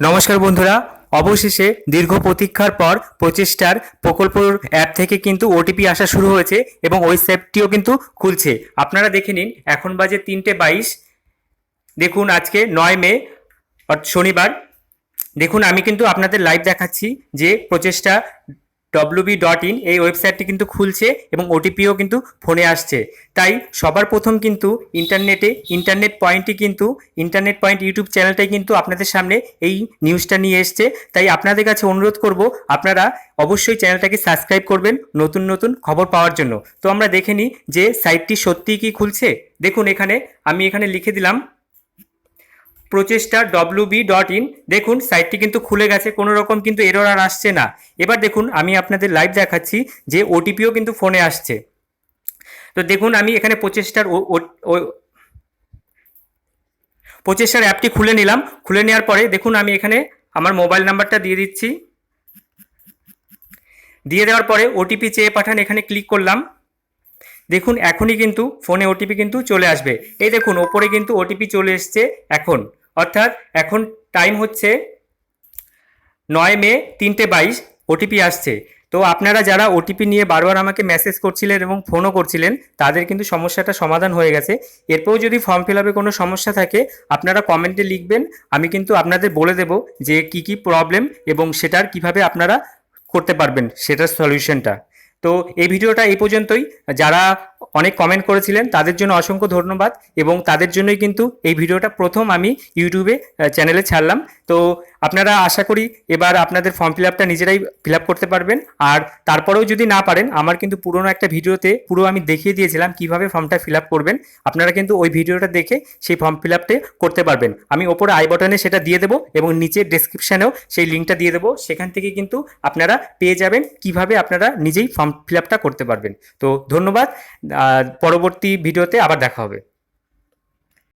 নমস্কার বন্ধুরা, অবশেষে দীর্ঘ প্রতীক্ষার পর প্রচেষ্টার প্রকল্প অ্যাপ থেকে কিন্তু ওটিপি আসা শুরু হয়েছে এবং ওই অ্যাপটিও কিন্তু খুলছে। আপনারা দেখে নিন, এখন বাজে তিনটে বাইশ। দেখুন, আজকে নয় মে শনিবার। দেখুন, আমি কিন্তু আপনাদের লাইভ দেখাচ্ছি যে প্রচেষ্টা ডব্লিউবি ডট ইন এই ওয়েবসাইটটি কিন্তু খুলছে এবং ওটিপিও কিন্তু ফোনে আসছে। তাই সবার প্রথম কিন্তু ইন্টারনেটে, ইন্টারনেট পয়েন্টটি কিন্তু, ইন্টারনেট পয়েন্ট ইউটিউব চ্যানেলটাই কিন্তু আপনাদের সামনে এই নিউজটা নিয়ে এসছে। তাই আপনাদের কাছে অনুরোধ করব, আপনারা অবশ্যই চ্যানেলটাকে সাবস্ক্রাইব করবেন নতুন নতুন খবর পাওয়ার জন্য। তো আমরা দেখে নিই যে সাইটটি সত্যিই কি খুলছে। দেখুন এখানে, আমি এখানে লিখে দিলাম প্রচেষ্টা ডব্লিউবি ডট ইন দেখুন সাইটটি কিন্তু খুলে গেছে, কোনো রকম কিন্তু এরর আর আসছে না। এবার দেখুন, আমি আপনাদের লাইভ দেখাচ্ছি যে ওটিপিও কিন্তু ফোনে আসছে। তো দেখুন, আমি এখানে প্রচেষ্টার প্রচেষ্টার অ্যাপটি খুলে নিলাম। খুলে নেওয়ার পরে দেখুন, আমি এখানে আমার মোবাইল নাম্বারটা দিয়ে দিচ্ছি। দিয়ে দেওয়ার পরে ওটিপি চেয়ে পাঠান, এখানে ক্লিক করলাম। দেখুন, এখনই কিন্তু ফোনে ওটিপি কিন্তু চলে আসবে। এই দেখুন, ওপরে কিন্তু ওটিপি চলে এসছে, এখন। অর্থাৎ এখন টাইম হচ্ছে নয় মে তিনটে বাইশ ওটিপি আসছে। তো আপনারা যারা ওটিপি নিয়ে বারবার আমাকে মেসেজ করছিলেন এবং ফোনও করছিলেন, তাদের কিন্তু সমস্যাটা সমাধান হয়ে গেছে। এরপরেও যদি ফর্ম ফিল আপে কোনো সমস্যা থাকে, আপনারা কমেন্টে লিখবেন। আমি কিন্তু আপনাদের বলে দেব যে কি কি প্রবলেম এবং সেটার কীভাবে আপনারা করতে পারবেন, সেটার সলিউশনটা তো এই ভিডিওটা এই পর্যন্তই। যারা অনেক কমেন্ট করেছিলেন, তাদের জন্য অসংখ্য ধন্যবাদ এবং তাদের জন্যই কিন্তু এই ভিডিওটা প্রথম আমি ইউটিউবে চ্যানেলে ছাড়লাম। তো আপনারা আশা করি এবার আপনাদের ফর্ম ফিল আপটা নিজেরাই ফিল আপ করতে পারবেন। আর তারপরেও যদি না পারেন, আমার কিন্তু পুরোনো একটা ভিডিওতে পুরো আমি দেখিয়ে দিয়েছিলাম কীভাবে ফর্মটা ফিল আপ করবেন। আপনারা কিন্তু ওই ভিডিওটা দেখে সেই ফর্ম ফিল আপটা করতে পারবেন। আমি ওপরে আই বটনে সেটা দিয়ে দেবো এবং নিচে ডেসক্রিপশানেও সেই লিঙ্কটা দিয়ে দেবো। সেখান থেকে কিন্তু আপনারা পেয়ে যাবেন কীভাবে আপনারা নিজেই ফর্ম ফিল আপটা করতে পারবেন। তো ধন্যবাদ পরবর্তী ভিডিওতে আবার দেখা হবে।